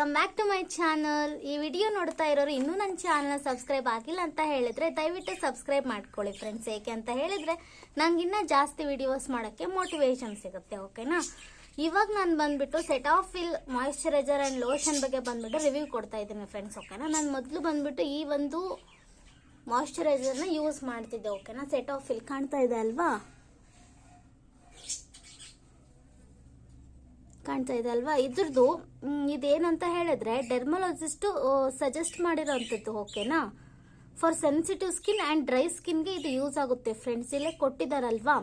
Welcome back to my channel ಈ video ನೋಡ್ತಾ ಇರೋರು ಇನ್ನೂ ನನ್ನ ಚಾನಲ್ನ ಸಬ್ಸ್ಕ್ರೈಬ್ ಆಗಿಲ್ಲ ಅಂತ ಹೇಳಿದ್ರೆ ದಯವಿಟ್ಟು ಸಬ್ಸ್ಕ್ರೈಬ್ ಮಾಡ್ಕೊಳ್ಳಿ ಫ್ರೆಂಡ್ಸ್ ಏಕೆ ಅಂತ ಹೇಳಿದ್ರೆ ನಂಗಿನ್ನ ಜಾಸ್ತಿ ವಿಡಿಯೋಸ್ ಮಾಡೋಕ್ಕೆ ಮೋಟಿವೇಶನ್ ಸಿಗುತ್ತೆ ಓಕೆನಾ ಇವಾಗ ನಾನು ಬಂದುಬಿಟ್ಟು Cetaphil moisturiser and lotion ಬಗ್ಗೆ ಬಂದುಬಿಟ್ಟು ರಿವ್ಯೂ ಕೊಡ್ತಾ ಇದ್ದೀನಿ ಫ್ರೆಂಡ್ಸ್ ಓಕೆನಾ ನಾನು ಮೊದಲು ಬಂದುಬಿಟ್ಟು ಈ ಒಂದು ಮಾಯಿಶ್ಚರೈಸರ್ನ ಯೂಸ್ ಮಾಡ್ತಿದ್ದೆ ಓಕೆನಾ ಸೆಟ್ ಆಫ್ ಫಿಲ್ ಕಾಣ್ತಾ ಇದೆ ಅಲ್ವಾ? ಕಾಣ್ತಾ ಇದೆ ಅಲ್ವಾ? ಇದ್ರದ್ದು ಇದೇನಂತ ಹೇಳಿದ್ರೆ ಡೆರ್ಮಲಾಜಿಸ್ಟ್ ಸಜೆಸ್ಟ್ ಮಾಡಿರೋಂಥದ್ದು ಓಕೆನಾ for sensitive skin and dry ಸ್ಕಿನ್ಗೆ ಇದು ಯೂಸ್ ಆಗುತ್ತೆ. ಫ್ರೆಂಡ್ಸ್ ಇಲ್ಲೇ ಕೊಟ್ಟಿದ್ದಾರಲ್ವಾ?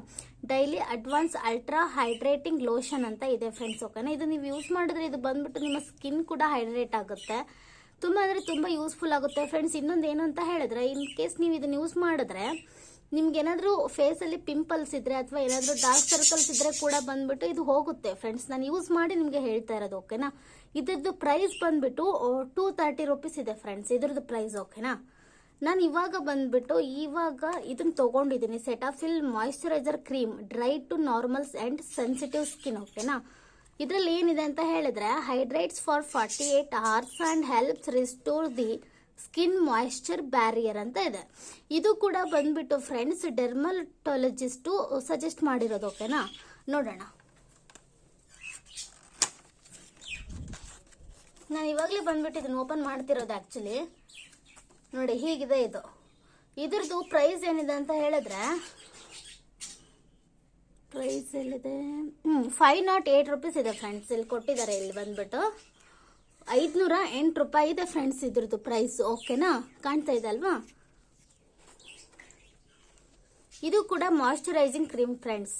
Daily advance ultra hydrating lotion ಅಂತ ಇದೆ ಫ್ರೆಂಡ್ಸ್ ಓಕೆನಾ ಇದು ನೀವು ಯೂಸ್ ಮಾಡಿದ್ರೆ ಇದು ಬಂದ್ಬಿಟ್ಟು ನಿಮ್ಮ ಸ್ಕಿನ್ ಕೂಡ ಹೈಡ್ರೇಟ್ ಆಗುತ್ತೆ. ತುಂಬ ಅಂದರೆ ತುಂಬ ಯೂಸ್ಫುಲ್ ಆಗುತ್ತೆ ಫ್ರೆಂಡ್ಸ್ ಇನ್ನೊಂದು ಏನು ಅಂತ ಹೇಳಿದ್ರೆ ಇನ್ ಕೇಸ್ ನೀವು ಇದನ್ನು ಯೂಸ್ ಮಾಡಿದ್ರೆ ನಿಮ್ಗೆ ಏನಾದರೂ ಫೇಸಲ್ಲಿ ಪಿಂಪಲ್ಸ್ ಇದ್ರೆ ಅಥವಾ ಏನಾದರೂ ಡಾರ್ಕ್ ಸರ್ಕಲ್ಸ್ ಇದ್ರೆ ಕೂಡ ಬಂದ್ಬಿಟ್ಟು ಇದು ಹೋಗುತ್ತೆ. ಫ್ರೆಂಡ್ಸ್ ನಾನು ಯೂಸ್ ಮಾಡಿ ನಿಮಗೆ ಹೇಳ್ತಾ ಇರೋದು ಓಕೆನಾ ಇದ್ರದ್ದು ಪ್ರೈಸ್ ಬಂದ್ಬಿಟ್ಟು ಟೂ ತರ್ಟಿ ರುಪೀಸ್ ಇದೆ ಫ್ರೆಂಡ್ಸ್ ಇದ್ರದ್ದು ಪ್ರೈಸ್ ಓಕೆನಾ ನಾನು ಇವಾಗ ಬಂದ್ಬಿಟ್ಟು, ಇವಾಗ ಇದನ್ನ ತಗೊಂಡಿದ್ದೀನಿ Cetaphil moisturizer cream dry to normals and sensitive skin ಓಕೆನಾ ಇದರಲ್ಲಿ ಏನಿದೆ ಅಂತ ಹೇಳಿದ್ರೆ hydrates for forty eight hours and helps restore the skin moisture barrier ಅಂತ ಇದೆ. ಇದು ಕೂಡ ಬಂದ್ಬಿಟ್ಟು ಫ್ರೆಂಡ್ಸ್ ಡೆರ್ಮಲ್ಟಾಲಜಿಸ್ಟು ಸಜೆಸ್ಟ್ ಮಾಡಿರೋದು, ಓಕೆನಾ? ನೋಡೋಣ. ನಾನು ಇವಾಗಲೇ ಬಂದ್ಬಿಟ್ಟು ಇದನ್ನು ಓಪನ್ ಮಾಡ್ತಿರೋದು ಆ್ಯಕ್ಚುಲಿ ನೋಡಿ, ಹೀಗಿದೆ ಇದು. ಇದ್ರದ್ದು ಪ್ರೈಸ್ ಏನಿದೆ ಅಂತ ಹೇಳಿದ್ರೆ, ಪ್ರೈಸ್ ಎಲ್ಲಿದೆ ಹ್ಞೂ ಫೈವ್ ನಾಟ್ ಏಯ್ಟ್ ರುಪೀಸ್ ಇದೆ, ಫ್ರೆಂಡ್ಸ್. ಇಲ್ಲಿ ಕೊಟ್ಟಿದ್ದಾರೆ, ಇಲ್ಲಿ ಬಂದ್ಬಿಟ್ಟು. ಐದುನೂರ ಎಂಟು ರೂಪಾಯಿ ಇದೆ ಫ್ರೆಂಡ್ಸ್ ಇದ್ರದ್ದು ಪ್ರೈಸ್ ಓಕೆನಾ ಕಾಣ್ತಾ ಇದೆ ಅಲ್ವಾ? ಇದು ಕೂಡ ಮಾಯಶ್ಚರೈಸಿಂಗ್ ಕ್ರೀಮ್ ಫ್ರೆಂಡ್ಸ್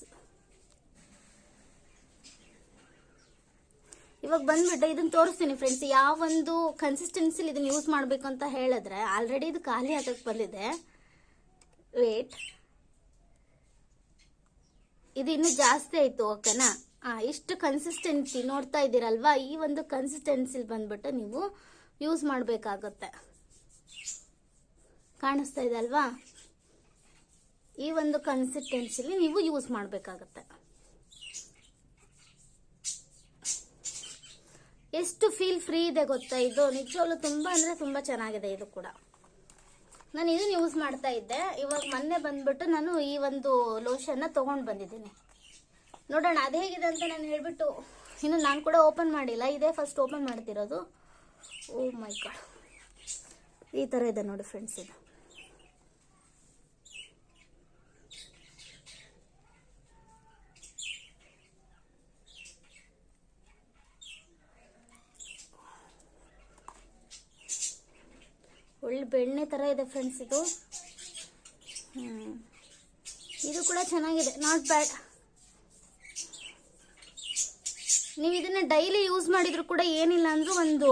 ಇವಾಗ ಬಂದ್ಬಿಟ್ಟು ಇದನ್ನ ತೋರಿಸ್ತೀನಿ ಫ್ರೆಂಡ್ಸ್ ಯಾವ ಒಂದು ಕನ್ಸಿಸ್ಟೆನ್ಸಿಲಿ ಇದನ್ನ ಯೂಸ್ ಮಾಡಬೇಕು ಅಂತ ಹೇಳಿದ್ರೆ ಆಲ್ರೆಡಿ ಇದು ಖಾಲಿ ಆಗಕ್ಕೆ ಬಂದಿದೆ. ವೇಟ್ ಇದು ಇನ್ನೂ ಜಾಸ್ತಿ ಆಯ್ತು ಓಕೆನಾ ಇಷ್ಟು ಕನ್ಸಿಸ್ಟೆನ್ಸಿ ನೋಡ್ತಾ ಇದ್ದೀರಲ್ವಾ? ಈ ಒಂದು ಕನ್ಸಿಸ್ಟೆನ್ಸಿಲಿ ಬಂದ್ಬಿಟ್ಟು ನೀವು ಯೂಸ್ ಮಾಡಬೇಕಾಗುತ್ತೆ. ಕಾಣಿಸ್ತಾ ಇದೆ ಅಲ್ವಾ? ಈ ಒಂದು ಕನ್ಸಿಸ್ಟೆನ್ಸಿಲಿ ನೀವು ಯೂಸ್ ಮಾಡಬೇಕಾಗತ್ತೆ. ಎಷ್ಟು ಫೀಲ್ ಫ್ರೀ ಇದೆ ಗೊತ್ತಾ ಇದು? ನಿಜವಾಗ್ಲೂ ತುಂಬಾ ಅಂದ್ರೆ ತುಂಬಾ ಚೆನ್ನಾಗಿದೆ ಇದು ಕೂಡ. ನಾನು ಇದನ್ನ ಯೂಸ್ ಮಾಡ್ತಾ ಇದ್ದೆ. ಇವಾಗ ಮೊನ್ನೆ ಬಂದ್ಬಿಟ್ಟು ನಾನು ಈ ಒಂದು ಲೋಷನ್ನ ತಗೊಂಡು ಬಂದಿದ್ದೀನಿ. ನೋಡೋಣ, ಅದು ಹೇಗಿದೆ ಅಂತ ನಾನು ಹೇಳಿಬಿಟ್ಟು ಇನ್ನು ನಾನು ಕೂಡ ಓಪನ್ ಮಾಡಿಲ್ಲ, ಇದೇ ಫಸ್ಟ್ ಓಪನ್ ಮಾಡ್ತಿರೋದು. Oh my god. ಈ ಥರ ಇದೆ ನೋಡಿ ಫ್ರೆಂಡ್ಸ್ ಇದು. ಒಳ್ಳೆ ಬೆಣ್ಣೆ ಥರ ಇದೆ ಫ್ರೆಂಡ್ಸ್ ಇದು. ಹ್ಞೂ ಇದು ಕೂಡ ಚೆನ್ನಾಗಿದೆ. ನಾಟ್ ಬ್ಯಾಡ್ ನೀವು ಇದನ್ನ ಡೈಲಿ ಯೂಸ್ ಮಾಡಿದ್ರು ಕೂಡ ಏನಿಲ್ಲ ಅಂದ್ರೂ ಒಂದು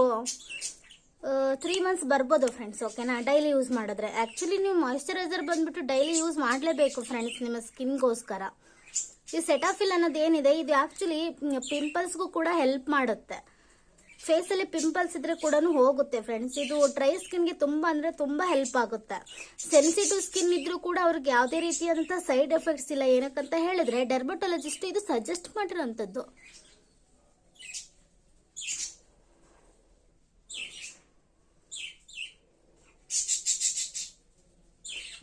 ತ್ರೀ ಮಂತ್ಸ್ ಬರ್ಬೋದು ಫ್ರೆಂಡ್ಸ್ ಓಕೆನಾ ಡೈಲಿ ಯೂಸ್ ಮಾಡಿದ್ರೆ. ಆ್ಯಕ್ಚುಲಿ ನೀವು ಮಾಯಿಶ್ಚರೈಸರ್ ಬಂದ್ಬಿಟ್ಟು ಡೈಲಿ ಯೂಸ್ ಮಾಡಲೇಬೇಕು ಫ್ರೆಂಡ್ಸ್ ನಿಮ್ಮ ಸ್ಕಿನ್ಗೋಸ್ಕರ ಈ ಸೆಟಾಫಿಲ್ ಅನ್ನೋದು ಏನಿದೆ, ಇದು ಆ್ಯಕ್ಚುಲಿ ಪಿಂಪಲ್ಸ್ಗೂ ಕೂಡ ಹೆಲ್ಪ್ ಮಾಡುತ್ತೆ. ಫೇಸಲ್ಲಿ ಪಿಂಪಲ್ಸ್ ಇದ್ರೆ ಕೂಡ ಹೋಗುತ್ತೆ ಫ್ರೆಂಡ್ಸ್ ಇದು ಡ್ರೈ ಸ್ಕಿನ್ಗೆ ತುಂಬ ಅಂದರೆ ತುಂಬ ಹೆಲ್ಪ್ ಆಗುತ್ತೆ. ಸೆನ್ಸಿಟಿವ್ ಸ್ಕಿನ್ ಇದ್ರೂ ಕೂಡ ಅವ್ರಿಗೆ ಯಾವುದೇ ರೀತಿಯಾದಂಥ ಸೈಡ್ ಎಫೆಕ್ಟ್ಸ್ ಇಲ್ಲ ಏನಕ್ಕಂತ ಹೇಳಿದ್ರೆ ಡರ್ಮಟೊಲಜಿಸ್ಟ್ ಇದು ಸಜೆಸ್ಟ್ ಮಾಡಿರೋಂಥದ್ದು.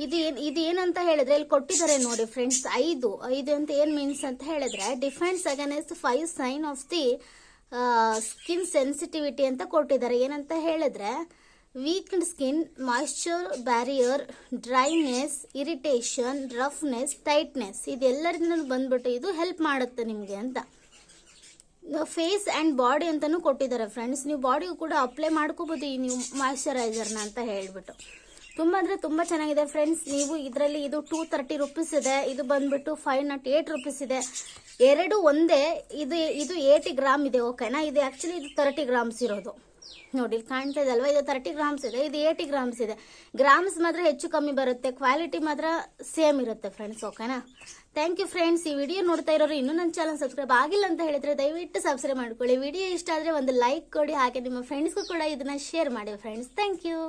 ಇದು ಏನ್ ಇದು ಏನಂತ ಹೇಳಿದ್ರೆ ಇಲ್ಲಿ ಕೊಟ್ಟಿದ್ದಾರೆ ನೋಡಿ ಫ್ರೆಂಡ್ಸ್ ಐದು. ಐದು ಅಂತ ಏನ್ ಮೀನ್ಸ್ ಅಂತ ಹೇಳಿದ್ರೆ defence against five sign of the skin sensitivity ಅಂತ ಕೊಟ್ಟಿದ್ದಾರೆ. ಏನಂತ ಹೇಳಿದ್ರೆ weakened skin moisture barrier dryness irritation roughness tightness ಇದೆಲ್ಲರಿಂದ ಬಂದ್ಬಿಟ್ಟು ಇದು ಹೆಲ್ಪ್ ಮಾಡುತ್ತೆ ನಿಮಗೆ ಅಂತ. ಫೇಸ್ ಆ್ಯಂಡ್ ಬಾಡಿ ಅಂತಾನು ಕೊಟ್ಟಿದ್ದಾರೆ ಫ್ರೆಂಡ್ಸ್ ನೀವು ಬಾಡಿಗೂ ಕೂಡ ಅಪ್ಲೈ ಮಾಡ್ಕೋಬೋದು ಈ ನೀವು ಮಾಯಶ್ಚರೈಸರ್ನ ಅಂತ ಹೇಳ್ಬಿಟ್ಟು. ತುಂಬ ಅಂದರೆ ತುಂಬ ಚೆನ್ನಾಗಿದೆ ಫ್ರೆಂಡ್ಸ್ ನೀವು ಇದರಲ್ಲಿ ಇದು ಟೂ ತರ್ಟಿ ರುಪೀಸ್ ಇದೆ, ಇದು ಬಂದ್ಬಿಟ್ಟು ಫೈವ್ ನಾಟ್ ಏಟ್ ರುಪೀಸ್ ಇದೆ. ಎರಡು ಒಂದೇ, ಇದು ಇದು ಏಯ್ಟಿ ಗ್ರಾಮ್ ಇದೆ ಓಕೆನಾ ಇದು ಆ್ಯಕ್ಚುಲಿ ಇದು ತರ್ಟಿ ಗ್ರಾಮ್ಸ್ ಇರೋದು. ನೋಡಿ, ಇಲ್ಲಿ ಕಾಣ್ತಾ ಇದೆ ಅಲ್ವಾ? ಇದು ತರ್ಟಿ ಗ್ರಾಮ್ಸ್ ಇದೆ, ಇದು ಏಯ್ಟಿ ಗ್ರಾಮ್ಸ್ ಇದೆ. ಗ್ರಾಮ್ಸ್ ಮಾತ್ರ ಹೆಚ್ಚು ಕಮ್ಮಿ ಬರುತ್ತೆ ಕ್ವಾಲಿಟಿ ಮಾತ್ರ ಸೇಮ್ ಇರುತ್ತೆ ಫ್ರೆಂಡ್ಸ್ ಓಕೆನಾ ಥ್ಯಾಂಕ್ ಯು ಫ್ರೆಂಡ್ಸ್ ಈ ವಿಡಿಯೋ ನೋಡ್ತಾ ಇರೋರು ಇನ್ನೂ ನನ್ನ ಚಾನಲ್ ಸಬ್ಸ್ಕ್ರೈಬ್ ಆಗಿಲ್ಲ ಅಂತ ಹೇಳಿದ್ರೆ ದಯವಿಟ್ಟು ಸಬ್ಸ್ಕ್ರೈಬ್ ಮಾಡ್ಕೊಳ್ಳಿ. ವಿಡಿಯೋ ಇಷ್ಟ ಆದರೆ ಒಂದು ಲೈಕ್ ಕೊಡಿ, ಹಾಗೆ ನಿಮ್ಮ ಫ್ರೆಂಡ್ಸ್ಗೂ ಕೂಡ ಇದನ್ನ ಶೇರ್ ಮಾಡಿ ಫ್ರೆಂಡ್ಸ್ ಥ್ಯಾಂಕ್ ಯು